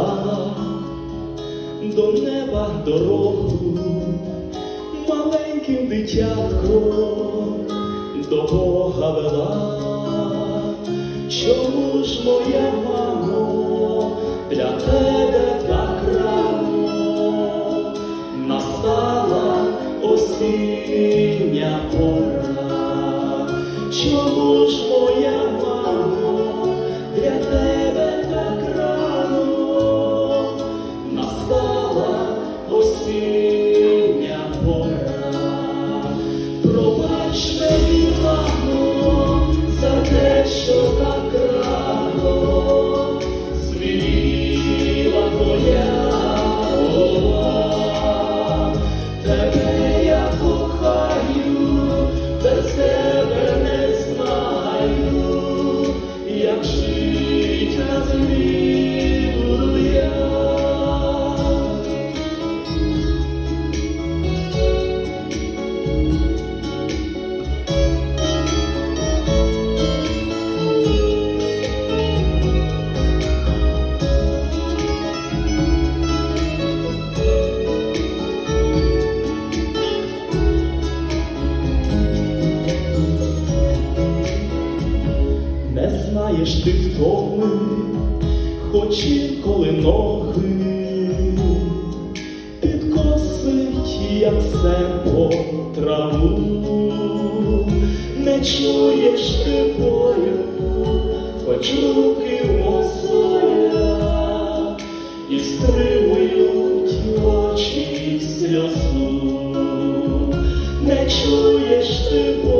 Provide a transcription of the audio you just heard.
шукала до неба дорогу маленьким дитятком до Бога вела, чому ж моя мамо для тебе так рано настала осіння пора, чому ж знаєш ти втоми, хоч інколи ноги. Підкосить, як семпо траву, не чуєш ти бою, хоч руки мосоя і стримують очі сльозу, не чуєш ти бою,